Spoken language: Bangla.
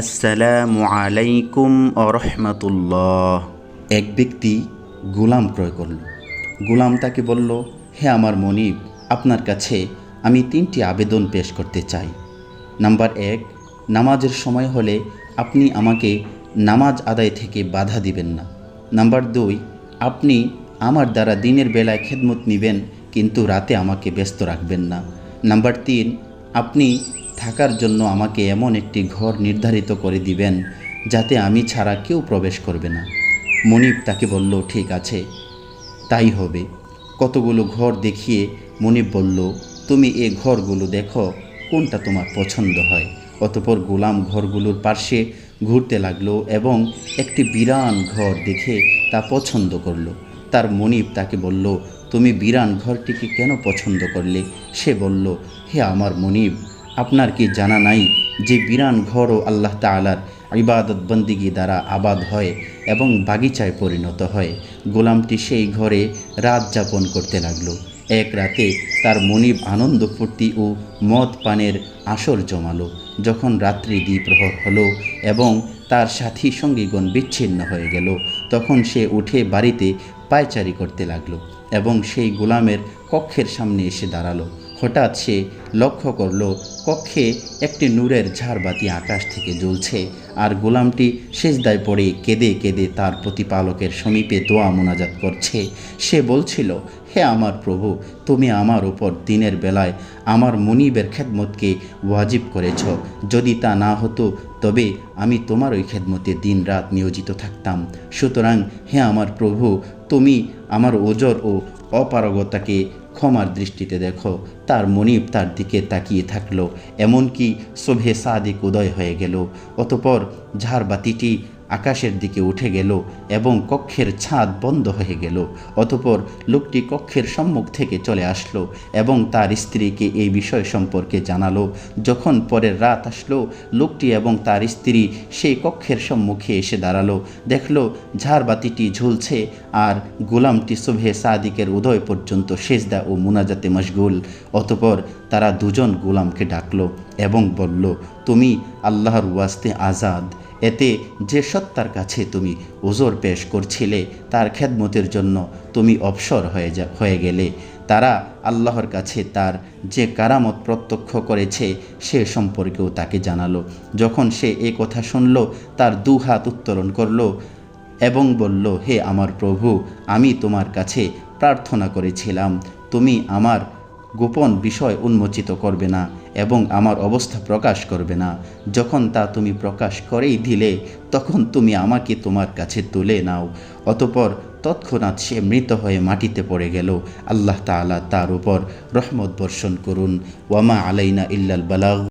আসসালামু আলাইকুম রহমতুল্লাহ। এক ব্যক্তি গোলাম ক্রয় করল। গোলাম তাকে বলল, হে আমার মনিব, আপনার কাছে আমি তিনটি আবেদন পেশ করতে চাই। নাম্বার এক, নামাজের সময় হলে আপনি আমাকে নামাজ আদায় থেকে বাধা দিবেন না। নাম্বার দুই, আপনি আমার দ্বারা দিনের বেলায় খেদমত নেবেন, কিন্তু রাতে আমাকে ব্যস্ত রাখবেন না। নাম্বার তিন আপনি থাকার জন্য আমাকে এমন একটি ঘর নির্ধারিত করে দিবেন, যাতে আমি ছাড়া কেউ প্রবেশ করবে না। মনিব তাকে বলল, ঠিক আছে, তাই হবে। কতগুলো ঘর দেখিয়ে মনিব বলল, তুমি এ ঘরগুলো দেখো, কোনটা তোমার পছন্দ হয়? অতপর গোলাম ঘরগুলোর পার্শ্বে ঘুরতে লাগল এবং একটি বিরান ঘর দেখে তা পছন্দ করল। তার মনিব তাকে বলল তুমি বিরান ঘরটিকে কেন পছন্দ করলে? সে বলল, হে আমার মনিব, আপনার কি জানা নাই যে বিরান ঘরও আল্লাহ তালার ইবাদত বন্দিগি দ্বারা আবাদ হয় এবং বাগিচায় পরিণত হয়। গোলামটি সেই ঘরে রাত যাপন করতে লাগল। এক রাতে তার মনিব আনন্দ ফুর্তি ও মদ পানের আসর জমালো। যখন রাত্রি দ্বিপ্রহর হলো এবং তার সাথী সঙ্গীগণ বিচ্ছিন্ন হয়ে গেল, তখন সে উঠে বাড়িতে পায়চারি করতে লাগল। এবং সেই গোলামের কক্ষের সামনে এসে দাঁড়াল। হঠাৎ সে লক্ষ্য করল, কক্ষে একটি নূরের ঝাড়বাতি আকাশ থেকে জ্বলছে আর গোলামটি সেজদায় পড়ে কেঁদে কেঁদে তার প্রতিপালকের সমীপে দোয়া মোনাজাত করছে। সে বলছিল, হে আমার প্রভু, তুমি আমার ওপর দিনের বেলায় আমার মনিবের খেদমতকে ওয়াজিব করেছ। যদি তা না হতো, তবে আমি তোমার ওই খেদমতে দিন রাত নিয়োজিত থাকতাম। সুতরাং হে আমার প্রভু, তুমি আমার ওজর ও অপারগতাকে ক্ষমার দৃষ্টিতে দেখো, তার মনিব তার দিকে তাকিয়ে থাকল, এমনকি শোভে সাদিক উদয় হয়ে গেল। অতপর ঝাড়বাতিটি আকাশের দিকে উঠে গেল এবং কক্ষের ছাদ বন্ধ হয়ে গেল। অতপর লোকটি কক্ষের সম্মুখ থেকে চলে আসলো এবং তার স্ত্রীকে এই বিষয় সম্পর্কে জানালো। যখন পরের রাত আসলো, লোকটি এবং তার স্ত্রী সেই কক্ষের সম্মুখে এসে দাঁড়াল। দেখল, ঝাড়বাতিটি ঝুলছে আর গোলামটি শুভে সাদিকের উদয় পর্যন্ত সেজদা ও মুনাজাতে মশগুল। অতপর তারা দুজন গোলামকে ডাকলো এবং বলল, তুমি আল্লাহর ওয়াস্তে আজাদ। এতে যে সত্তার কাছে তুমি ওজোর পেশ করছিলে, তার খেদমতের জন্য তুমি অবসর হয়ে যা হয়ে গেলে। তারা আল্লাহর কাছে তার যে কারামত প্রত্যক্ষ করেছে, সে সম্পর্কেও তাকে জানালো। যখন সে এ কথা শুনল, তার দু হাত উত্তোলন করল এবং বলল, হে আমার প্রভু, আমি তোমার কাছে প্রার্থনা করেছিলাম। তুমি আমার গোপন বিষয় উন্মোচিত করবে না। এবং আমার অবস্থা প্রকাশ করবে না। যখন তা তুমি প্রকাশ করেই দিলে, তখন তুমি আমাকে তোমার কাছে তুলে নাও। অতপর তৎক্ষণাৎ সে মৃত হয়ে মাটিতে পড়ে গেল। আল্লাহ তালা তার উপর রহমত বর্ষণ করুন। ওয়ামা আলাইনা ইল্লাল বালাগ।